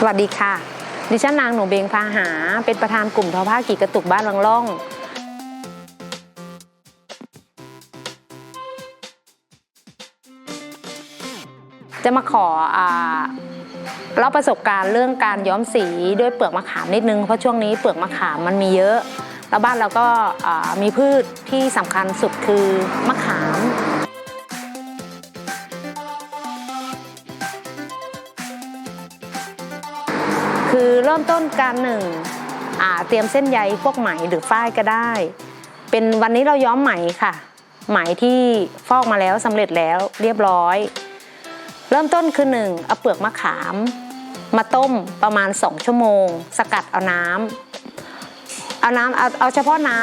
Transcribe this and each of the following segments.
สวัสดีค่ะ ดิฉันนางหนูเบงพาหา เป็นประธานกลุ่มทอผ้ากีกระตุกบ้านวังล่อง จะมาขอเล่าประสบการณ์เรื่องการย้อมสีด้วยเปลือกมะขามนิดนึง เพราะช่วงนี้เปลือกมะขามมันมีเยอะ แล้วบ้านเราก็มีพืชที่สำคัญสุดคือมะขาม คือเริ่มต้นการหนึ่งเตรียมเส้นใยพวกไหมหรือฝ้ายก็ได้ เป็นวันนี้เราย้อมไหมค่ะ ไหมที่ฟอกมาแล้วสำเร็จแล้วเรียบร้อย เริ่มต้นคือหนึ่งเอาเปลือกมะขาม มาต้มประมาณ 2 ชั่วโมง สกัดเอาน้ำเอาน้ำเอาเอาเฉพาะน้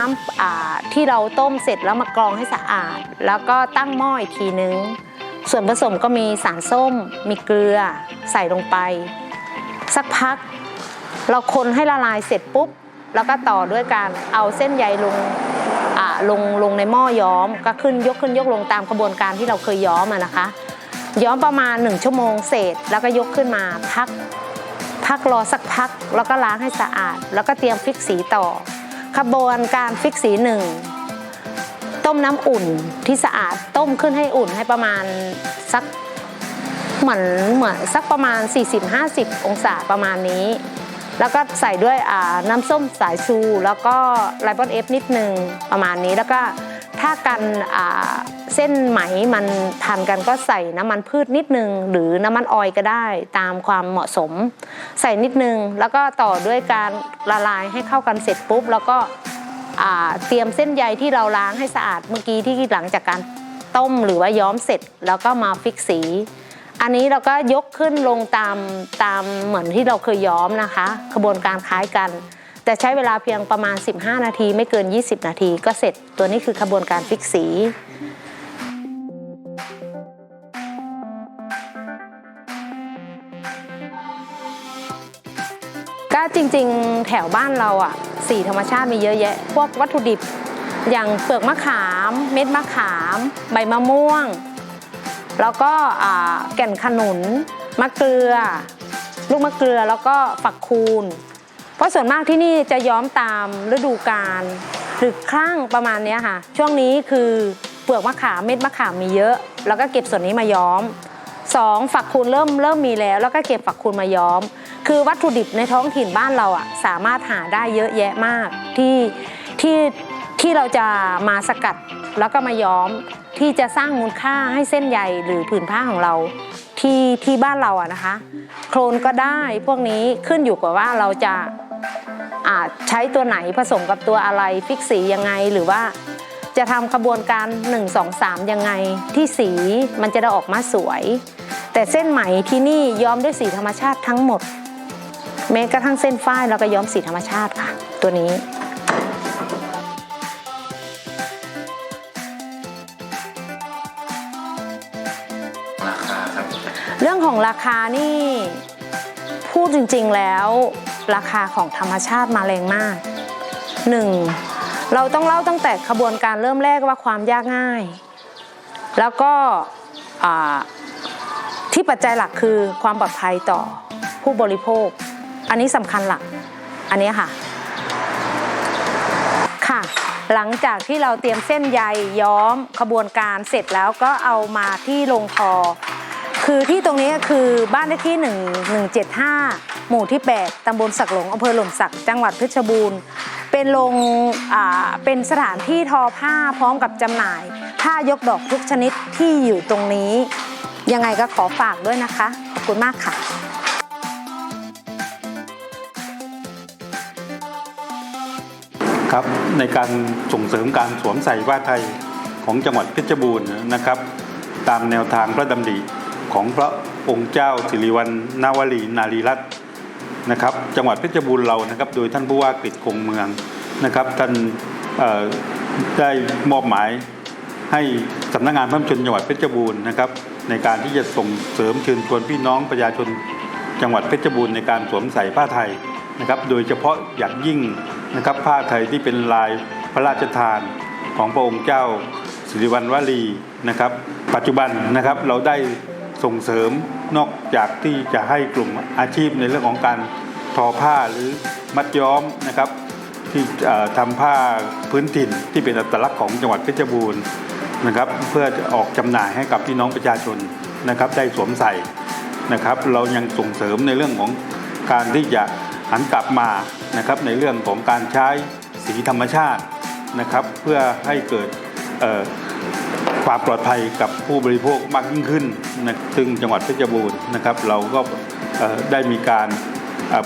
ำที่เราต้มเสร็จแล้วมากรองให้สะอาด แล้วก็ตั้งหม้ออีกทีนึง ส่วนผสมก็มีสารส้ม มีเกลือใส่ลงไป สักพัก เราคนให้ละลายเสร็จปุ๊บ แล้วก็ต่อด้วยการเอาเส้นใยลงอ่าลงลงในหม้อย้อมก็ขึ้นยกขึ้นยกลงตามกระบวนการที่เราเคยย้อมอะนะคะ ย้อมประมาณ 1 ชั่วโมงเศษแล้วก็ยกขึ้นมาพัก พักรอสักพัก แล้วก็ล้างให้สะอาด แล้วก็เตรียมฟิกสีต่อขบวนการฟิกสีหนึ่งต้มน้ำอุ่นที่สะอาดต้มขึ้นให้อุ่นให้ประมาณสัก เหมือนเหมือนสักประมาณ 40-50 องศาประมาณนี้ แล้วก็ใส่ด้วยน้ำส้มสายชู แล้วก็ไลปอนเอฟนิดนึงประมาณนี้แล้วก็ถ้ากันเส้นไหมมันพันกันก็ใส่น้ำมันพืชนิดนึง หรือน้ำมันออยก็ได้ตามความเหมาะสม ใส่นิดนึง แล้วก็ต่อด้วยการละลายให้เข้ากันเสร็จปุ๊บ แล้วก็เตรียมเส้นใยที่เราล้างให้สะอาดเมื่อกี้ที่หลังจากการต้มหรือว่าย้อมเสร็จ แล้วก็มาฟิกสี อันนี้เราก็ยกขึ้นลงตามตามเหมือนที่เราเคยย้อมนะคะขบวนการคล้ายกัน แต่ใช้เวลาเพียงประมาณ 15 นาที ไม่เกิน 20 นาที ก็เสร็จตัวนี้คือขบวนการฟิกสีก็จริงๆแถวบ้านเราอะ สีธรรมชาติมีเยอะแยะ พวกวัตถุดิบ อย่างเปลือกมะขาม เม็ดมะขาม ใบมะม่วง แล้วก็แก่นขนุนมะเกลือ ลูกมะเกลือแล้วก็ฝักคูณเพราะส่วนมากที่นี่จะย้อมตามฤดูกาลหรือครั้งประมาณนี้ค่ะ ช่วงนี้คือเปลือกมะขามเม็ดมะขามมีเยอะ แล้วก็เก็บส่วนนี้มาย้อมสองฝักคูณเริ่มเริ่มมีแล้ว แล้วก็เก็บฝักคูณมาย้อม คือวัตถุดิบในท้องถิ่นบ้านเราอะสามารถหาได้เยอะแยะมากที่ที่ที่เราจะมาสกัดแล้วก็มาย้อม ที่จะสร้างมูลค่าให้เส้นใยหรือผืนผ้าของเราที่ที่บ้านเราอะนะคะ โครนก็ได้พวกนี้ขึ้นอยู่กับว่าเราจะอาจใช้ตัวไหนผสมกับตัวอะไรฟิกสียังไงหรือว่าจะทำขบวนการ 1 2 3 ยังไงที่สีมันจะได้ออกมาสวย แต่เส้นไหมที่นี่ย้อมด้วยสีธรรมชาติทั้งหมดแม้กระทั่งเส้นฝ้ายเราก็ย้อมสีธรรมชาติค่ะ ตัวนี้ ราคาครับเรื่องของราคานี่พูดจริงๆแล้ว ราคาของธรรมชาติมาแรงมากหนึ่งเราต้องเล่าตั้งแต่ขบวนการเริ่มแรกว่าความยากง่าย แล้วก็ที่ปัจจัยหลักคือความปลอดภัยต่อผู้บริโภค อันนี้สำคัญหลักอันนี้ค่ะ หลังจากที่เราเตรียมเส้นใยย้อมขบวนการเสร็จแล้วก็เอามาที่โรงทอ คือที่ตรงนี้คือบ้านเลขที่ 1 175 หมู่ที่ 8 ตำบลสักหลงอำเภอหล่มสัก จังหวัดเพชรบูรณ์ เป็นโรงเป็นสถานที่ทอผ้าพร้อมกับจำหน่าย ผ้ายกดอกทุกชนิดที่อยู่ตรงนี้ ยังไงก็ขอฝากด้วยนะคะ ขอบคุณมากค่ะ ครับในการส่งเสริมการสวมใส่ผ้าไทยของจังหวัดเพชรบูรณ์นะครับ ตามแนวทางพระดำริของพระองค์เจ้าสิริวัณนาวรีนารีรัตน์นะครับ จังหวัดเพชรบูรณ์เรานะครับ โดยท่านผู้ว่ากฤษคงเมืองนะครับท่านได้มอบหมายให้สำนักงานพระชนจังหวัดเพชรบูรณ์นะครับ ในการที่จะส่งเสริมเชิญชวนพี่น้องประชาชนจังหวัดเพชรบูรณ์ในการสวมใส่ผ้าไทยนะครับ โดยเฉพาะอย่างยิ่ง นะครับผ้าไทยที่เป็นลายพระราชทานของพระองค์เจ้าสิริวัณวลีนะครับ ปัจจุบันนะครับเราได้ส่งเสริมนอกจากที่จะให้กลุ่มอาชีพในเรื่องของการทอผ้าหรือมัดย้อมนะครับ ที่ทำผ้าพื้นถิ่นที่เป็นอัตลักษณ์ของจังหวัดเพชรบูรณ์นะครับ เพื่อจะออกจำหน่ายให้กับพี่น้องประชาชนนะครับ ได้สวมใส่นะครับ เรายังส่งเสริมในเรื่องของการที่จะ หันกลับมานะครับในเรื่องของการใช้สีธรรมชาตินะครับ เพื่อให้เกิดความปลอดภัยกับผู้บริโภคมากยิ่งขึ้นนะซึ่งจังหวัดเพชรบูรณ์นะครับ เราก็ได้มีการ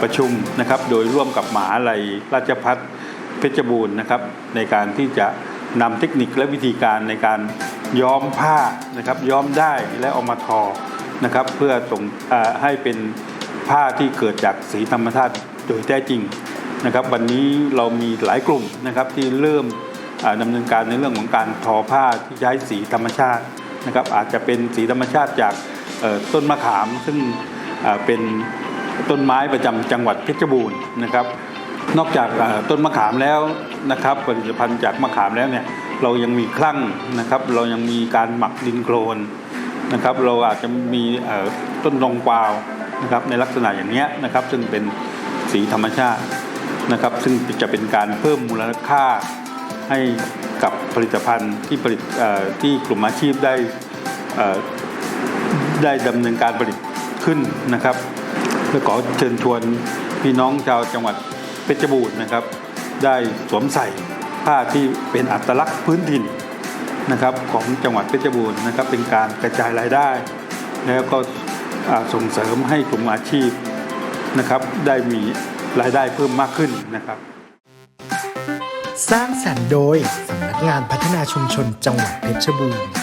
ประชุมนะครับ โดยร่วมกับหมหาลัยราชพัฒเพชรบูรณ์นะครับ ในการที่จะนำเทคนิคและวิธีการในการย้อมผ้านะครับ ย้อมได้และเอามาทอนะครับ เพื่อส่งให้เป็นผ้าที่เกิดจากสีธรรมชาติ โดยแท้จริงนะครับ วันนี้เรามีหลายกลุ่มนะครับที่เริ่มอ่าดำเนินการในเรื่องของการทอผ้าที่ใช้สีธรรมชาตินะครับ อาจจะเป็นสีธรรมชาติจากต้นมะขาม ซึ่งเป็นต้นไม้ประจำจังหวัดเพชรบูรณ์นะครับ นอกจากต้นมะขามแล้วนะครับผลิตภัณฑ์จากมะขามแล้วเนี่ยเรายังมีคลั่งนะครับ เรายังมีการหมักดินโคลนนะครับ เราอาจจะมีต้นรองกวาวนะครับในลักษณะอย่างนี้นะครับ ซึ่งเป็น สีธรรมชาตินะครับ ซึ่งจะเป็นการเพิ่มมูลค่าให้กับผลิตภัณฑ์ที่ผลิตที่กลุ่มอาชีพได้ได้ดำเนินการผลิตขึ้นนะครับเพื่อขอเชิญชวนพี่น้องชาวจังหวัดเพชรบูรณ์นะครับ ได้สวมใส่ผ้าที่เป็นอัตลักษณ์พื้นถิ่นนะครับของจังหวัดเพชรบูรณ์นะครับเป็นการกระจายรายได้ แล้วก็ส่งเสริมให้กลุ่มอาชีพ นะครับได้มีรายได้เพิ่มมากขึ้นนะครับ สร้างสรรค์โดยสำนักงานพัฒนาชุมชนจังหวัดเพชรบูรณ์